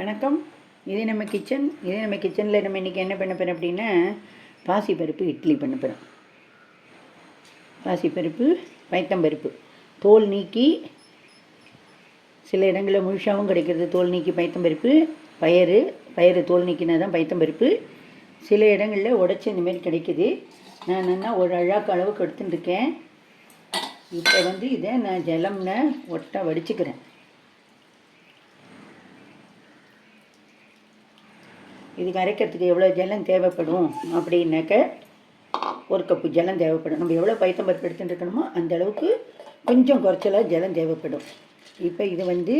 வணக்கம். இது நம்ம கிச்சன் இது நம்ம கிச்சனில் நம்ம இன்றைக்கி என்ன பண்ண போகிறோம் அப்படின்னா பாசிப்பருப்பு இட்லி பண்ண போகிறோம் பாசிப்பருப்பு பைத்தம்பருப்பு தோல் நீக்கி சில இடங்களில் முழுசாகவும் கிடைக்கிறது தோல் நீக்கி பைத்தம்பருப்பு பயறு பயறு தோல் நீக்கினா தான் பைத்தம்பருப்பு சில இடங்களில் உடச்சி இந்தமாரி கிடைக்கிது கிடைக்குது. நான் என்ன ஒரு அழாக்கு அளவுக்கு எடுத்துட்டுருக்கேன் இப்போ வந்து இதை நான் ஜலம்னு ஒட்டை வடிச்சுக்கிறேன். இதுக்கு அரைக்கிறதுக்கு எவ்வளோ ஜலம் தேவைப்படும் அப்படின்னாக்க ஒரு கப்பு ஜலம் தேவைப்படும். நம்ம எவ்வளோ பைத்தம்பருப்பு எடுத்துகிட்டு இருக்கணுமோ அந்த அளவுக்கு கொஞ்சம் குறைச்சலாக ஜலம் தேவைப்படும். இப்போ இது வந்து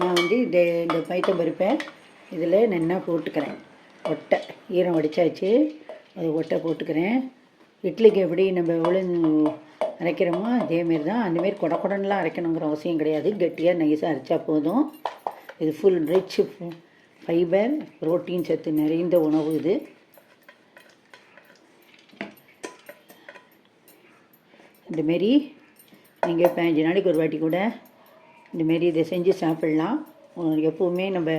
நான் வந்து இந்த இந்த பைத்தம்பருப்பை இதில் நல்லா போட்டுக்கிறேன். ஒட்டை. ஈரம் வடித்தாச்சு அது ஒட்டை போட்டுக்கிறேன். இட்லிக்கு எப்படி நம்ம எவ்வளோ அரைக்கிறோமோ அதேமாரி தான் அந்தமாரி கொட கொடன்லாம் அரைக்கணுங்கிற அவசியம் கிடையாது. கெட்டியாக நைஸாக அரைச்சா போதும். இது ஃபுல் ரிச் ஃபைபர் புரோட்டீன் சத்து நிறைந்த உணவு இது. இந்தமாரி நீங்கள் பதினஞ்சு நாளைக்கு ஒரு வாட்டி கூட இந்தமாரி இதை செஞ்சு சாப்பிட்லாம். எப்போவுமே நம்ம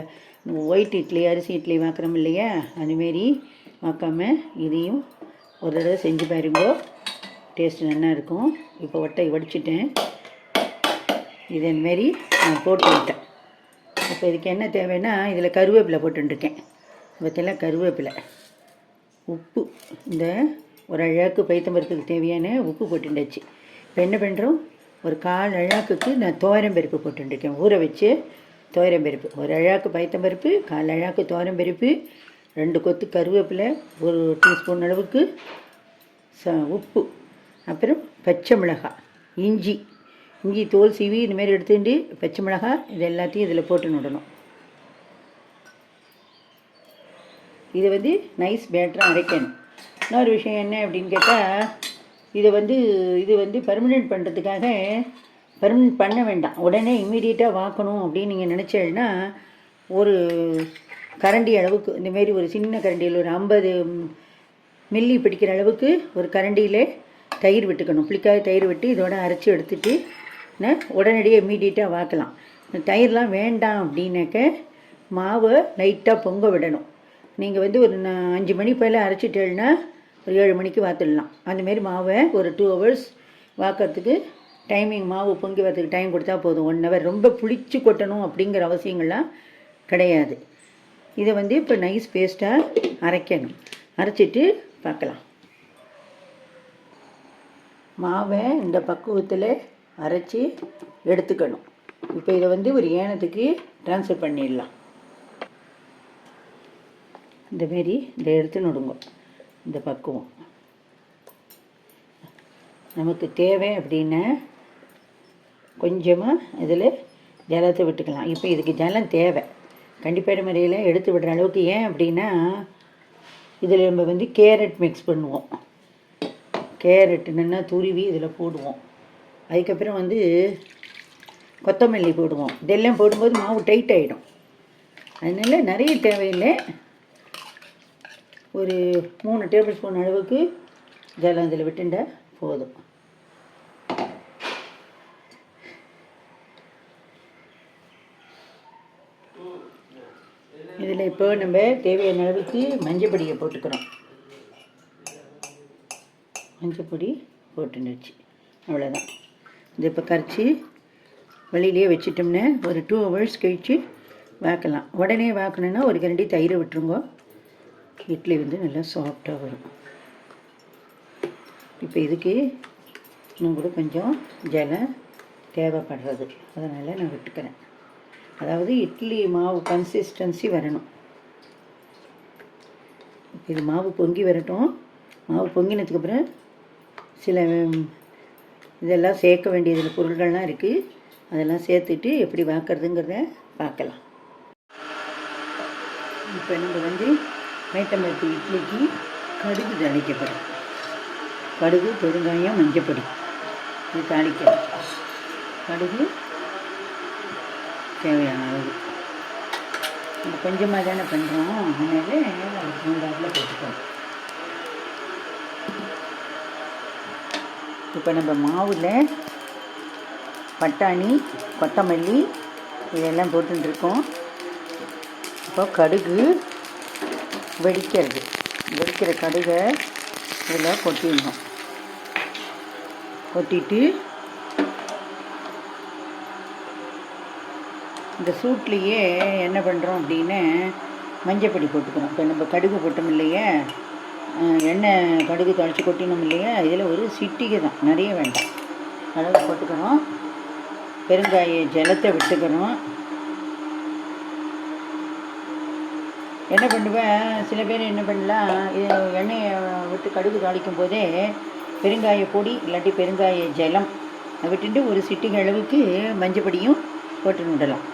ஒயிட் இட்லி அரிசி இட்லி வாக்குறோம் இல்லையா? அதுமாரி வாக்காமல் இதையும் ஒரு தடவை செஞ்சு பாருங்கோ. டேஸ்ட் நல்லா இருக்கும். இப்போ ஒட்டை வடிச்சிட்டேன். இது நான் போட்டு விட்டேன். இப்போ இதுக்கு என்ன தேவைன்னா இதில் கருவேப்பிலை போட்டுருக்கேன் பற்றிலாம் கருவேப்பிலை. உப்பு. இந்த ஒரு அழாக்கு பைத்தம்பருப்புக்கு தேவையான உப்பு போட்டுண்டாச்சு இப்போ என்ன பண்ணுறோம் ஒரு கால் அழாக்குக்கு நான் தோரம்பருப்பு போட்டுருக்கேன் ஊற வச்சு தோரம்பருப்பு ஒரு அழாக்கு பைத்தம்பருப்பு கால் அழாக்கு தோரம்பருப்பு ரெண்டு கொத்து கருவேப்பிலை ஒரு டீஸ்பூன் அளவுக்கு ச உப்பு. அப்புறம் பச்சை மிளகாய். இஞ்சி. இஞ்சி தோல் சீவி இந்தமாரி எடுத்துட்டு பச்சை மிளகாய் இது எல்லாத்தையும் இதில் போட்டு விடணும் இது வந்து நைஸ் பேட்டராக அரைக்கணும். இன்னொரு விஷயம் என்ன அப்படின்னு கேட்டால் இதை வந்து இது வந்து பர்மனெண்ட் பண்ணுறதுக்காக பர்மனெண்ட் பண்ண வேண்டாம். உடனே இம்மீடியட்டாக வாக்கணும் அப்படின்னு நீங்கள் நினச்சேன்னா ஒரு கரண்டி அளவுக்கு இந்தமாரி ஒரு சின்ன கரண்டியில் ஒரு ஐம்பது மில்லி பிடிக்கிற அளவுக்கு ஒரு கரண்டியில் தயிர் விட்டுக்கணும். புளிக்காய் தயிர் விட்டு இதோட அரைச்சி எடுத்துகிட்டு உடனடியாக இம்மீடியட்டாக வாக்கலாம். தயிர்லாம் வேண்டாம் அப்படின்னாக்க மாவை லைட்டாக பொங்க விடணும். நீங்கள் வந்து ஒரு அஞ்சு மணி போல் அரைச்சிட்டேன்னா ஒரு ஏழு மணிக்கு வாத்துடலாம். அந்தமாரி மாவை ஒரு டூ ஹவர்ஸ் வாக்கிறதுக்கு டைமிங் மாவு பொங்கி வரதுக்கு டைம் கொடுத்தா போதும். ஒன் ஹவர் ரொம்ப புளிச்சு கொட்டணும் அப்படிங்கிற அவசியங்கள்லாம் கிடையாது. இதை வந்து இப்போ நைஸ் பேஸ்ட்டாக அரைக்கணும். அரைச்சிட்டு பார்க்கலாம் மாவை இந்த பக்குவத்தில் அரைச்சி எடுத்துக்கணும். இப்போ இதை வந்து ஒரு ஏனத்துக்கு ட்ரான்ஸ்ஃபர் பண்ணிடலாம். இந்தமாரி இதை எடுத்து நடுங்க. இந்த பக்குவம். நமக்கு தேவை அப்படின்னா கொஞ்சமாக இதில் ஜலத்தை விட்டுக்கலாம். இப்போ இதுக்கு ஜலம் தேவை. கண்டிப்பாக முறையில் எடுத்து விடுற அளவுக்கு ஏன் அப்படின்னா இதில் நம்ம வந்து கேரட் மிக்ஸ் பண்ணுவோம். கேரட் என்னென்னா துருவி இதில் போடுவோம். அதுக்கப்புறம் வந்து கொத்தமல்லி போடுவோம். இதெல்லாம் போடும்போது மாவு டைட் ஆகிடும் அதனால நிறைய தேவையில்லை. ஒரு மூணு டேபிள் ஸ்பூன் அளவுக்கு ஜலம் இதில் விட்டுண்டா போதும். இதில் இப்போ நம்ம தேவையான அளவுக்கு மஞ்சப்பொடியை போட்டுக்கிறோம். மஞ்சள் பொடி போட்டுன்னு வச்சு அவ்வளோதான் இது இப்போ கரைச்சி வெளியிலேயே வச்சிட்டோம்னா ஒரு டூ ஹவர்ஸ் கழித்து வாக்கலாம். உடனே வாக்கணுன்னா ஒரு கரண்டி தயிரை விட்டுருங்க. இட்லி வந்து நல்லா சாஃப்டாக வரும். இப்போ இதுக்கு இன்னும் கூட கொஞ்சம் ஜலம் தேவைப்படுறது. அதனால் நான் விட்டுக்கிறேன். அதாவது இட்லி மாவு கன்சிஸ்டன்சி வரணும். இது மாவு பொங்கி வரட்டும். மாவு பொங்கினதுக்கப்புறம் சில இதெல்லாம் சேர்க்க வேண்டியதில் பொருள்கள்லாம் இருக்குது அதெல்லாம் சேர்த்துட்டு எப்படி வாக்கிறதுங்கிறத பார்க்கலாம். இப்போ நம்ம வந்து மேட்டம்பருப்பு இட்லிக்கு கடுகு தாளிக்கப்படும். கடுகு பெருங்காயம் மஞ்சப்பொடி. இது தாளிக்கணும் கடுகு தேவையான அளவு. நம்ம கொஞ்சமாக தானே பண்ணுறோம் அதனால அது பூண்டாவில் போட்டுக்கணும் இப்போ நம்ம மாவில் பட்டாணி கொத்தமல்லி இதெல்லாம் போட்டுருக்கோம் இப்போ கடுகு வெடிக்கிறது. வெடிக்கிற கடுகை இதில் கொட்டிடணும். கொட்டிட்டு இந்த சூட்லேயே என்ன பண்ணுறோம் அப்படின்னு மஞ்சப்பொடி போட்டுக்கிறோம். இப்போ நம்ம கடுகு போட்டோம் இல்லையா? எண்ணெய் கடுகு தொலைச்சி கொட்டினோம் இல்லையா? இதில் ஒரு சிட்டிகை தான். நிறைய வேண்டாம். கடுகு போட்டுக்கிறோம் பெருங்காய ஜலத்தை விட்டுக்கிறோம் என்ன பண்ணுவேன் சில பேர் என்ன பண்ணலாம்? இது எண்ணெயை விட்டு கடுகு தாளிக்கும் போதே பெருங்காய பொடி இல்லாட்டி பெருங்காய ஜலம் விட்டுட்டு ஒரு சிட்டிகை அளவுக்கு மஞ்சப்பொடியும் போட்டு விடலாம்.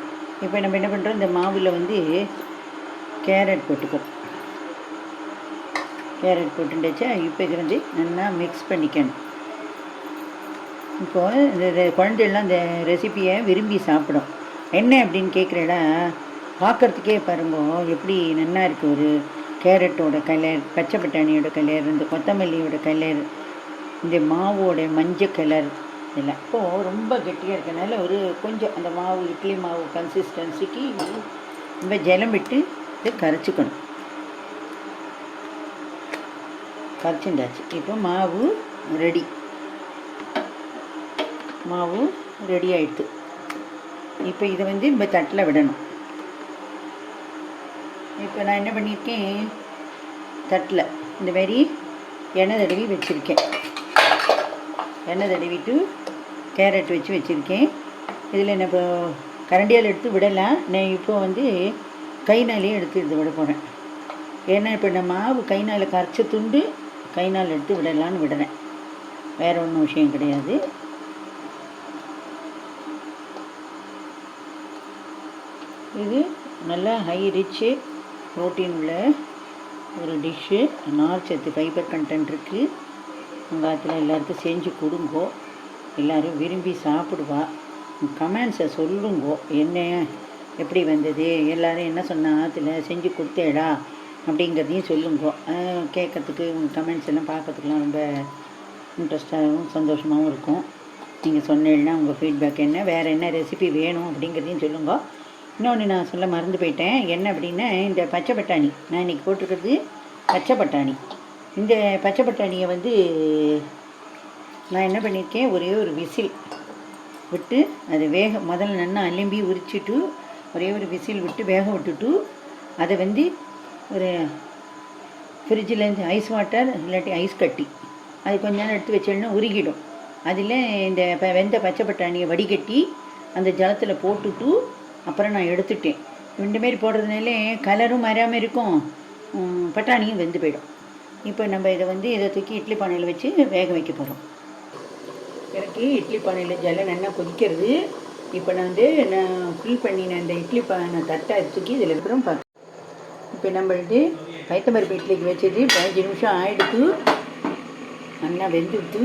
இப்போ நம்ம என்ன பண்ணுறோம் இந்த மாவில் வந்து கேரட் போட்டுக்கிறோம் கேரட் போட்டுட்டாச்சா இப்போ இது நல்லா மிக்ஸ் பண்ணிக்கணும். இப்போது இந்த இந்த இந்த ரெசிபியை விரும்பி சாப்பிடும். என்ன அப்படின்னு கேட்குறேடா பார்க்குறதுக்கே பாருங்க எப்படி நல்லா இருக்குது ஒரு கேரட்டோட கலர் பச்சை பட்டாணியோட கலர் இந்த கொத்தமல்லியோட கலர் இந்த மாவோட மஞ்சள் கலர் இதெல்லாம். இப்போது ரொம்ப கெட்டியாக இருக்கனால ஒரு கொஞ்சம் அந்த மாவு இட்லி மாவு கன்சிஸ்டன்சிக்கு ரொம்ப ஜலம் விட்டு இதை கரைச்சிக்கணும். கரைச்சிண்டாச்சு இப்போ மாவு ரெடி மாவு ரெடி ஆயிடுது. இப்போ இதை வந்து இப்போ தட்டில் விடணும். இப்போ நான் என்ன பண்ணியிருக்கேன்? தட்டில். இந்த மாதிரி எண்ணெய் தடவி வச்சுருக்கேன். எண்ணெய் தடவிட்டு கேரட் வச்சு வச்சுருக்கேன். இதில் நான் இப்போ கரண்டியால் எடுத்து விடலாம். நான் இப்போ வந்து கைனாலே எடுத்து எடுத்து விட போகிறேன். ஏன்னா இப்போ நான் மாவு கைனால் கரைச்ச துண்டு கை நாள் எடுத்து விடலான்னு விடுறேன். வேறு ஒன்றும் விஷயம் கிடையாது. இது நல்லா ஹை ரிச்சு ப்ரோட்டீன் உள்ள ஒரு டிஷ்ஷு நார் சத்து ஃபைபர் கண்டென்ட் இருக்குது உங்கள் எல்லாருக்கும் செஞ்சு கொடுங்கோ. எல்லோரும் விரும்பி சாப்பிடுவா. கமெண்ட்ஸை சொல்லுங்கோ. என்ன எப்படி வந்தது? எல்லோரும் என்ன சொன்ன? ஆற்றுல செஞ்சு கொடுத்தேடா. அப்படிங்கிறதையும் சொல்லுங்கோ. கேட்கறதுக்கு உங்கள் கமெண்ட்ஸ் எல்லாம் பார்க்கறதுக்குலாம் ரொம்ப இன்ட்ரெஸ்டாகவும் சந்தோஷமாகவும் இருக்கும். நீங்கள் சொன்னீங்கன்னா உங்கள் ஃபீட்பேக் என்ன வேறு என்ன ரெசிபி வேணும் அப்படிங்கிறதையும் சொல்லுங்க. இன்னொன்று நான் சொல்ல மறந்து போயிட்டேன். என்ன அப்படின்னா இந்த பச்சை பட்டாணி. நான் இன்றைக்கி போட்டிருக்கிறது பச்சை பட்டாணி. இந்த பச்சை பட்டாணியை வந்து நான் என்ன பண்ணியிருக்கேன் ஒரே ஒரு விசில் விட்டு அது வேக முதல்ல நல்லா அலம்பி உரிச்சிட்டு ஒரே ஒரு விசில் விட்டு வேக விட்டுட்டு அதை வந்து ஒரு ஃப்ரிட்ஜிலேருந்து ஐஸ் வாட்டர் இல்லாட்டி ஐஸ் கட்டி. அது கொஞ்ச நேரம் எடுத்து வச்சோன்னா உருகிடும். அதில் இந்த ப வெந்த பச்சை பட்டாணியை வடிகட்டி அந்த ஜலத்தில் போட்டுட்டு அப்புறம் நான் எடுத்துட்டேன். இந்த மாரி போடுறதுனால கலரும் மாறாமல் இருக்கும். பட்டாணியும் வெந்து போயிடும். இப்போ நம்ம இதை வந்து இதை தூக்கி இட்லி பானையில் வச்சு வேக வைக்க போகிறோம் இறக்கி இட்லி பானையில் ஜலம் நல்லா கொதிக்கிறது. இப்போ நான் வந்து நான் ஃபில் பண்ணின அந்த இட்லி பானை தட்டை தூக்கி இதில் இருக்கிறோம் பார்க்க இப்போ நம்மள்ட்டு பைத்தம்பருப்பு இட்லிக்கு வச்சது பதினஞ்சு நிமிஷம் ஆயிடுத்து நல்லா வெந்துடுத்து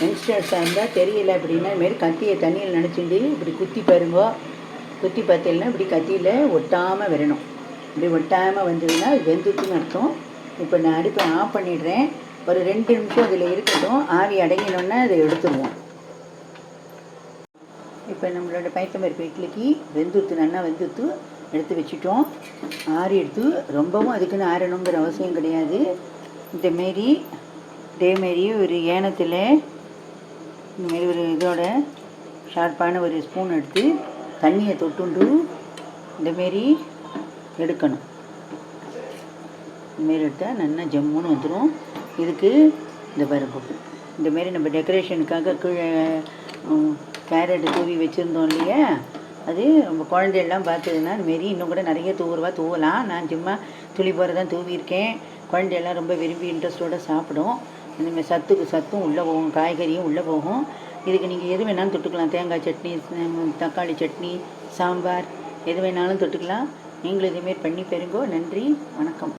யங்ஸ்டர்ஸாக இருந்தால் தெரியல அப்படின்னா இதுமாரி கத்தியை தண்ணியில் நினச்சிட்டு இப்படி குத்தி பாருங்க குத்தி பார்த்தீங்கன்னா இப்படி கத்தியில் ஒட்டாமல் வரணும். இப்படி ஒட்டாமல் வந்ததுன்னா அது வெந்துட்டுன்னு அர்த்தம். இப்போ நான் அடுப்பை ஆஃப் பண்ணிடுறேன். ஒரு ரெண்டு நிமிஷம் அதில் இருக்கட்டும். ஆவி அடங்கினோன்னே அதை எடுத்துருவோம். இப்போ நம்மளோட பைத்தம்பருப்பு இட்லிக்கு வெந்துத்து நல்லா வெந்துத்து எடுத்து வச்சுட்டோம். ஆறி எடுத்து ரொம்பவும் அதுக்குன்னு ஆறணுங்கிற அவசியம் கிடையாது. இந்தமாரி இதேமாரி ஒரு ஏனத்தில் இந்தமாரி ஒரு இதோட ஷார்ப்பான ஒரு ஸ்பூன் எடுத்து தண்ணியை தொட்டுண்டு இந்தமாரி எடுக்கணும். இந்தமாரி எடுத்தால் நல்லா ஜம்முன்னு வந்துடும் இதுக்கு இந்த பருப்பு. இந்தமாரி நம்ம டெக்கரேஷனுக்காக கீழே கேரட் தூவி வச்சுருந்தோம் இல்லையா? அது நம்ம குழந்தையெல்லாம் பார்த்ததுன்னா இதுமாரி இன்னும் கூட நிறைய தூவுருவா தூவலாம். நான் சும்மா துளி போகிற தான் தூவியிருக்கேன். குழந்தையெல்லாம் ரொம்ப விரும்பி இன்ட்ரெஸ்ட்டோடு சாப்பிடும். இந்தமாதிரி சத்துக்கு சத்தும் உள்ளே போகும் காய்கறியும் உள்ளே போகும். இதுக்கு நீங்கள் எது வேணாலும் தொட்டுக்கலாம். தேங்காய் சட்னி தக்காளி சட்னி சாம்பார் எது வேணாலும் தொட்டுக்கலாம். நீங்களும் இதேமாரி பண்ணி பெறுங்கோ. நன்றி வணக்கம்.